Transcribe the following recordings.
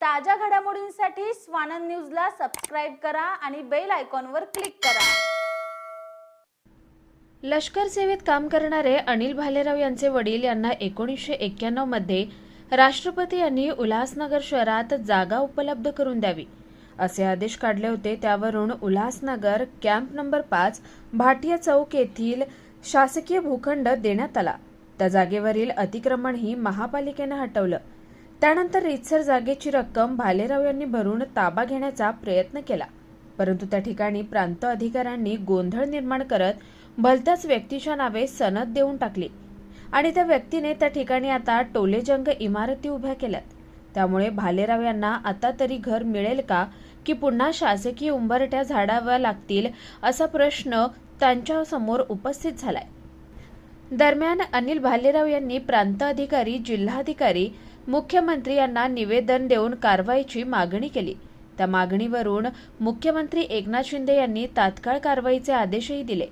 ताज्या घडामोडींसाठी स्वानंद न्यूजला सबस्क्राईब करा आणि बेल आयकॉनवर क्लिक करा. लष्कर सेवेत काम करणारे अनिल भालेराव यांचे वडील यांना एकोणीसशे एक्क्याण्णवमध्ये राष्ट्रपती यांनी उल्हासनगर शहरात जागा उपलब्ध करून द्यावी असे आदेश काढले होते. त्यावरून उल्हासनगर कॅम्प नंबर पाच भाटिया चौक येथील शासकीय भूखंड देण्यात आला. त्या जागेवरील अतिक्रमणही महापालिकेनं हटवलं. त्यानंतर रितसर जागेची रक्कम भालेराव यांनी भरून ताबा घेण्याचा प्रयत्न केला. परंतु त्या ठिकाणी प्रांत अधिकाऱ्यांनी गोंधळ निर्माण करत भलत्याच व्यक्तीच्या नावे सनद देऊन टाकली. आणि त्या व्यक्तीने त्या ठिकाणी आता टोलेजंग इमारती उभ्या केल्यात. त्यामुळे भालेराव यांना आता तरी घर मिळेल का? की पुन्हा शासकीय उंबरट्या झाडाव्या लागतील असा प्रश्न त्यांच्यासमोर उपस्थित झालाय. दरम्यान अनिल भालेराव यांनी प्रांत अधिकारी जिल्हाधिकारी मुख्यमंत्री यांना निवेदन देऊन कारवाईची मागणी केली. त्या मागणीवरून मुख्यमंत्री एकनाथ शिंदे यांनी तात्काळ कारवाईचे आदेशही दिले.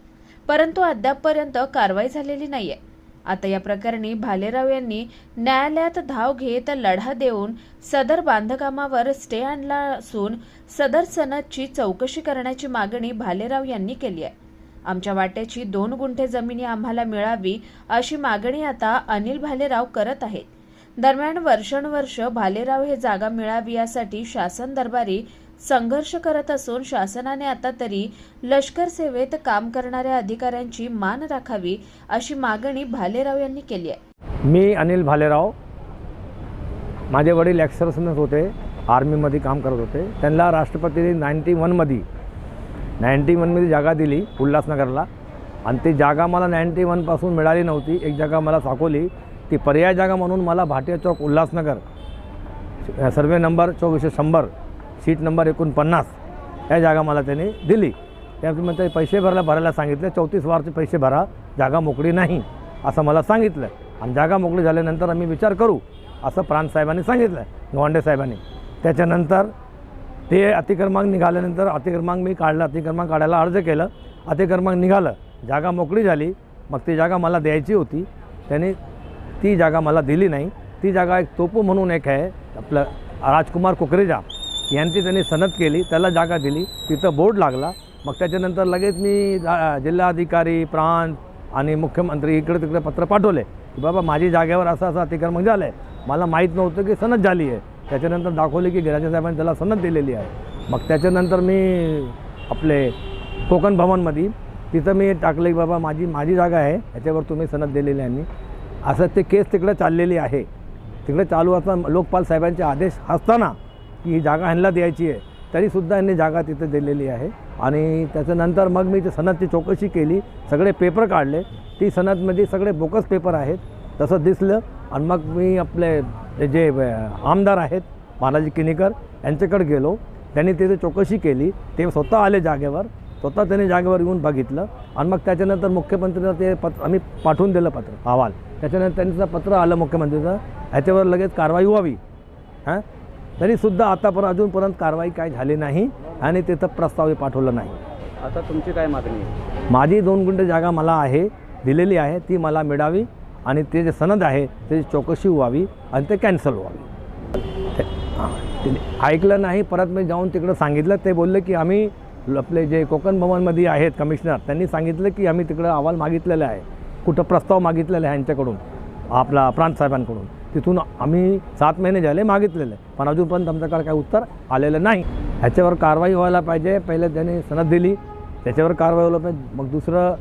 परंतु अद्यापपर्यंत कारवाई झालेली नाहीये. आता या प्रकरणी भालेराव यांनी न्यायालयात धाव घेत लढा देऊन सदर बांधकामावर स्टे आणला असून सदर सनदची चौकशी करण्याची मागणी भालेराव यांनी केली आहे. आमच्या वाट्याची दोन गुंठे जमिनी आम्हाला मिळावी अशी मागणी आता अनिल भालेराव करत आहेत. दरम्यान वर्षानुवर्ष भालेराव हे जागा मिळावी यासाठी शासन दरबारी संघर्ष करत असून शासनाने आता तरी लष्कर सेवेत काम करणाऱ्या अधिकाऱ्यांची मान राखावी अशी मागणी भालेराव यांनी केली आहे. मी अनिल भालेराव माझे वडील एक्सर्सनच होते आर्मीमध्ये काम करत होते. त्यांना राष्ट्रपतीने नाईन्टी वनमध्ये नाईन्टी वनमध्ये जागा दिली उल्हासनगरला. आणि ती जागा मला नाईन्टी वनपासून मिळाली नव्हती. एक जागा मला साकोली ती पर्याय जागा म्हणून मला भाटिया चौक उल्हासनगर सर्वे नंबर चोवीसशे शंभर सीट नंबर एकोणपन्नास या जागा मला त्यांनी दिली. त्यामुळे ते पैसे भरायला भरायला सांगितले. चौतीस वारचे पैसे भरा जागा मोकळी नाही असं मला सांगितलं. आणि जागा मोकळी झाल्यानंतर आम्ही विचार करू असं प्रांतसाहेबांनी सांगितलं गवांडे साहेबांनी. त्याच्यानंतर ते अतिक्रमांक निघाल्यानंतर अतिक्रमांक मी काढलं अतिक्रमांक काढायला अर्ज केलं. अतिक्रमांक निघालं जागा मोकळी झाली. मग ती जागा मला द्यायची होती. त्यांनी ती जागा मला दिली नाही. ती जागा एक तोपू म्हणून एक आहे. आपलं राजकुमार कुकरेजा यांची त्यांनी सनद केली त्याला जागा दिली तिथं बोर्ड लागला. मग त्याच्यानंतर लगेच मी जा- जिल्हाधिकारी प्रांत आणि मुख्यमंत्री इकडे तिकडे पत्र पाठवले की बाबा माझी जागेवर असं असं अतिक्रमण झालं आहे मला माहीत नव्हतं की सनद झाली आहे. त्याच्यानंतर दाखवले की गिराजा साहेबांनी त्याला सनद दिलेली आहे. मग त्याच्यानंतर मी आपले कोकण भवनमध्ये तिथं मी टाकलं की बाबा माझी माझी जागा आहे. याच्यावर तुम्ही सनद दिलेली आहे असं ते केस तिकडे चाललेली आहे. तिकडे चालू असताना लोकपाल साहेबांचे आदेश असताना की ही जागा ह्यांना द्यायची आहे तरीसुद्धा यांनी जागा तिथे दिलेली आहे. आणि त्याच्यानंतर मग मी ते सनदची चौकशी केली सगळे पेपर काढले. ती सनदमध्ये सगळे बोकस पेपर आहेत तसं दिसलं. आणि मग मी आपले जे आमदार आहेत बालाजी किनीकर यांच्याकडे गेलो. त्यांनी तिथे चौकशी केली. ते स्वतः आले जागेवर. स्वतः त्यांनी जागेवर येऊन बघितलं. आणि मग त्याच्यानंतर मुख्यमंत्र्यांना ते पत्र आम्ही पाठवून दिलं पत्र अहवाल. त्याच्यानंतर त्यांचं पत्र आलं मुख्यमंत्र्यांचं. ह्याच्यावर लगेच कारवाई व्हावी. हां? तरीसुद्धा आतापर्यंत अजूनपर्यंत कारवाई काय झाली नाही आणि तिथं प्रस्तावही पाठवलं नाही. आता तुमची काय मागणी आहे? माझी दोन गुंठे जागा मला आहे दिलेली आहे ती मला मिळावी आणि ते जे सनद आहे त्याची चौकशी व्हावी आणि ते कॅन्सल व्हावी. हां. ऐकलं नाही परत मी जाऊन तिकडं सांगितलं ते बोलले की आम्ही आपले जे कोकण भवनमध्ये आहेत कमिशनर त्यांनी सांगितलं की आम्ही तिकडं अहवाल मागितलेला आहे. कुठं प्रस्ताव मागितलेला आहे यांच्याकडून आपला प्रांत साहेबांकडून. तिथून आम्ही सात महिने झाले मागितलेले पण अजूनपर्यंत आमच्याकडे काही उत्तर आलेलं नाही. ह्याच्यावर कारवाई व्हायला पाहिजे पहिले त्यांनी सनद दिली. त्याच्यावर कारवाई व्हायला पाहिजे. मग दुसरं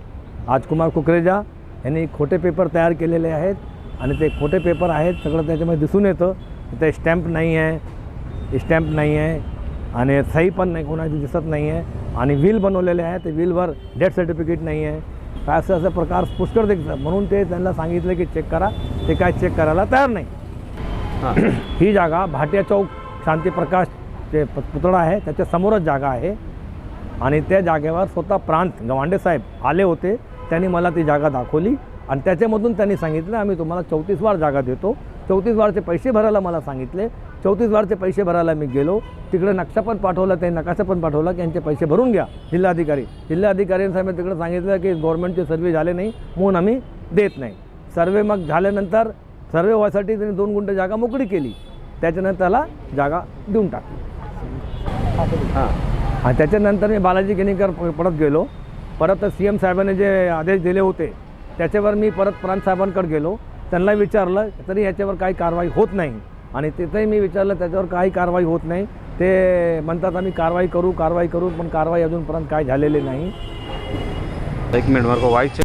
राजकुमार कुकरेजा यांनी खोटे पेपर तयार केलेले आहेत आणि ते खोटे पेपर आहेत सगळं त्याच्यामध्ये दिसून येतं. ते स्टॅम्प नाही आहे स्टॅम्प नाही आहे. आणि सही पण नाही कोणाची दिसत नाही आहे. आणि विल बनवलेले आहे ते विलवर डेथ सर्टिफिकेट नाही आहे. काय असं असं प्रकार पुष्कळ दिसतात. म्हणून ते त्यांना सांगितलं की चेक करा. ते काय चेक करायला तयार नाही. हां. जागा भाटिया चौक शांतीप्रकाश जे प- पुतळा आहे. त्याच्या समोरच जागा आहे. आणि त्या जागेवर स्वतः प्रांत गवांडे साहेब आले होते. त्यांनी मला ती जागा दाखवली. आणि त्याच्यामधून त्यांनी सांगितलं आम्ही तुम्हाला चौतीस वार जागा देतो. चौतीस वारचे पैसे भरायला मला सांगितले. चौतीस वारचे पैसे भरायला मी गेलो. तिकडे नक्षा पण पाठवला त्यांनी नकाशा पण पाठवला की यांचे पैसे भरून घ्या जिल्हाधिकारी. जिल्हाधिकारी साहेब तिकडे सांगितलं की गव्हर्नमेंटचे सर्वे झाले नाही म्हणून आम्ही देत नाही. सर्वे मग झाल्यानंतर सर्वे व्हायसाठी त्यांनी दोन गुंठे जागा मोकळी केली. त्याच्यानंतर त्याला जागा देऊन टाकली. हां. त्याच्यानंतर मी बालाजी केणीकर प- परत गेलो. परत सी एम साहेबांनी जे आदेश दिले होते त्याच्यावर मी परत प्रांत साहेबांकडे गेलो. त्यांना विचारलं तरी याच्यावर काही कारवाई होत नाही. आणि तिथेही मी विचारलं त्याच्यावर काही कारवाई होत नाही. ते म्हणतात आम्ही कारवाई करू कारवाई करू पण कारवाई अजूनपर्यंत काय झालेली नाही. एक मिनट मेरे को वाइस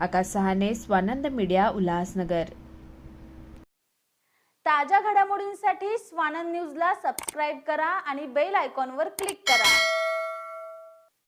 आकाश सहाने स्वानंद मीडिया उल्हासनगर. ताज्या घडामोडींसाठी स्वानंद न्यूजला सबस्क्राईब करा आणि बेल आयकॉनवर क्लिक करा.